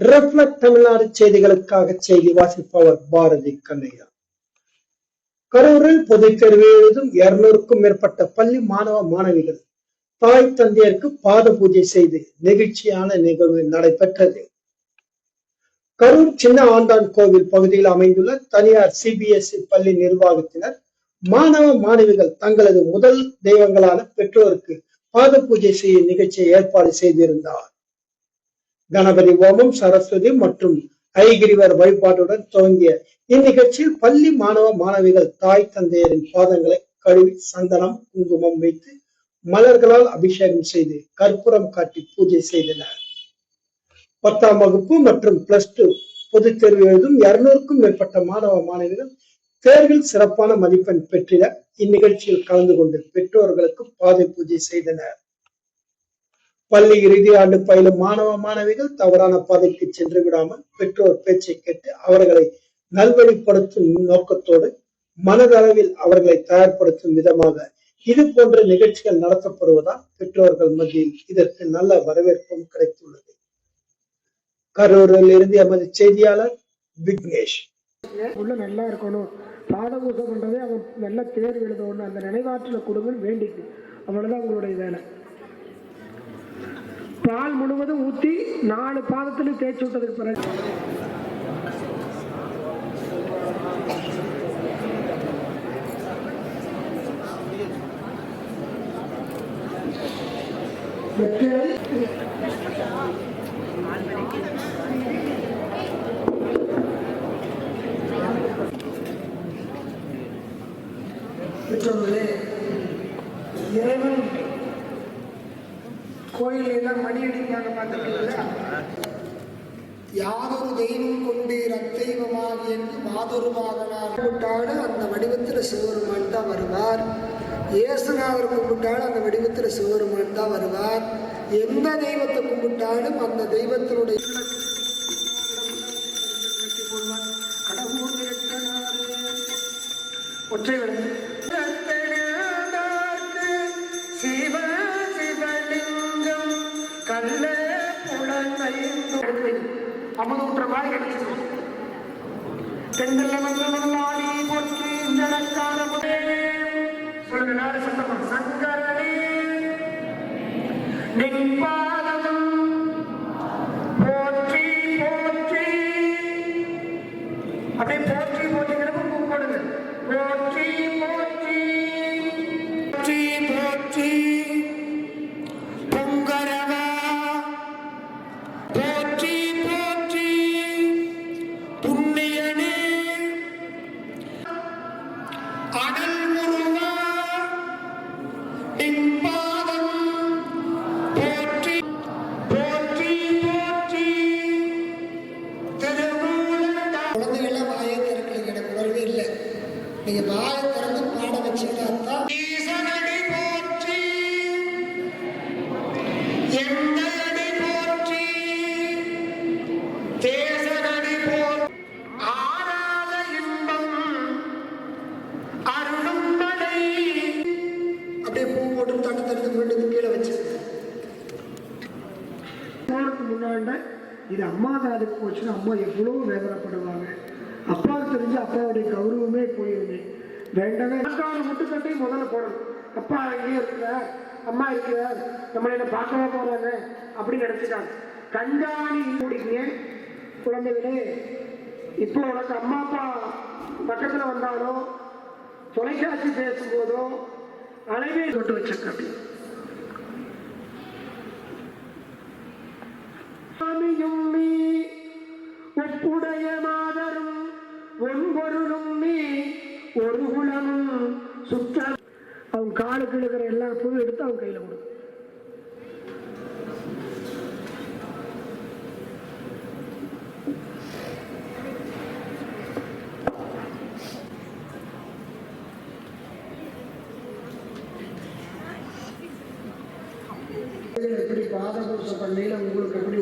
Reflect Tamil Nadu செய்திகளுக்காக செய்தி வாசிப்பவர் பாரதி கண்ணையா. கரூரில் பொதுத் தேர்வு எழுதும் இருநூறுக்கும் மேற்பட்ட பள்ளி மாணவ மாணவிகள் தாய் தந்தையருக்கு பாத பூஜை செய்து நெகிழ்ச்சியான நிகழ்வு நடைபெற்றது. கரூர் சின்ன ஆண்டான் கோவில் பகுதியில் அமைந்துள்ள தனியார் சிபிஎஸ்இ பள்ளி நிர்வாகத்தினர் மாணவ மாணவிகள் தங்களது முதல் தெய்வங்களான பெற்றோருக்கு பாத பூஜை செய்யும் நிகழ்ச்சியை ஏற்பாடு செய்திருந்தார். கணபதி ஓமம் சரஸ்வதி மற்றும் ஐகிரிவர் வழிபாட்டுடன் துவங்கிய இந்நிகழ்ச்சியில் பள்ளி மாணவ மாணவிகள் தாய் தந்தையரின் பாதங்களை கழுவி சந்தனம் குங்குமம் வைத்து மலர்களால் அபிஷேகம் செய்து கற்பூரம் காட்டி பூஜை செய்தனர். பத்தாம் வகுப்பு மற்றும் பிளஸ் டூ பொதுத் தேர்வு எழுதும் இருநூறுக்கும் மேற்பட்ட மாணவ மாணவிகள் தேர்வில் சிறப்பான மதிப்பெண் பெற்றிட இந்நிகழ்ச்சியில் கலந்து கொண்டு பெற்றோர்களுக்கு பாதை பூஜை செய்தனர். பள்ளி இறுதி ஆண்டு பயிலும் மாணவ மாணவிகள் தவறான பாதைக்கு சென்று விடாமல் பெற்றோர் பேச்சை கேட்டு அவர்களை நல்வழிப்படுத்தும் நோக்கத்தோடு மனதளவில் அவர்களை தயார்படுத்தும் விதமாக இது போன்ற நிகழ்ச்சிகள் நடத்தப்படுவதால் பெற்றோர்கள் மத்தியில் இதற்கு நல்ல வரவேற்பும் கிடைத்துள்ளது. கரூரில் இருந்து எமது செய்தியாளர் விக்னேஷ். உள்ள நல்லா இருக்கணும். பாடபூசம் பண்றதே அவன் நல்ல தேர்வு எழுதணும். அந்த நினைவாற்றல கொடுங்கன்னு வேண்டிக்கு அவ்வளவுதான் உங்களுடைய வேலை. பால் முழுவதும் ஊத்தி நாலு பாதத்திலும் தேய்ச்சி விட்டதுக்கு பிறகு. பெற்றோர்களே கோயில் எல்லாம் மணி அடிக்கிறாங்க பார்த்துருக்கீங்களா? யாதொரு தெய்வம் கொண்டீர் ரத்தெய்வமாக என்று மாதொருமாக கும்பிட்டாலும் அந்த வடிவத்தில் சிவருமான் தான் வருவார். இயேசுநாதர் கும்பிட்டாலும் அந்த வடிவத்தில் சிவருமான் தான் வருவார். எந்த தெய்வத்தை கும்பிட்டாலும் அந்த தெய்வத்தினுடைய ஒற்றை விளக்கு கல்ல புலனைந்து அமுதூற்ற மாதிரி கிடைச்சிருக்கு தெங்கல்ல மங்களமாடி போற்றி ஜனக்கார சொல்லுங்க நாடு சத்தமா சங்கரனே நின்பாதம் தட்டு மீண்டும் கீழே வச்சு நாளுக்கு முன்னாண்ட இது அம்மா காதுக்கு போச்சுன்னா அம்மா எவ்வளோ வேதனைப்படுவாங்க. அப்பாவுக்கு தெரிஞ்சு அப்பாவுடைய கௌரவமே போயிருமே வேண்டவே அக்காவோட முட்டுக்கட்டை முதல்ல போடணும். அப்பா இங்கே இருக்கிறார் அம்மா இருக்கிறார் நம்மளை என்ன பார்க்கவே போறாங்க? அப்படின்னு நினைச்சிட்டாங்க. கண்காணி கூடிங்க குழந்தைகளே இப்போ உனக்கு அம்மா அப்பா பக்கத்தில் வந்தாலோ தொலைக்காட்சி பேசும்போதோ அலைவே தொட்டு வச்சிருக்க சாமியும் ஒப்புடைய மாதர். ஒன்பொருளும் நீ ஒரு குலமும் சுற்ற அவன் காலுக்கு இருக்கிற எல்லா பூவும் எடுத்து அவன் கையில கொடு. எப்படி பாதபூச பண்ணையில் உங்களுக்கு எப்படி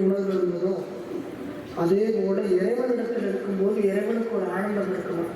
அதே போல இறைவனிடத்தில் இருக்கும்போது இறைவனுக்கு ஒரு ஆனந்தம் இருக்கணும்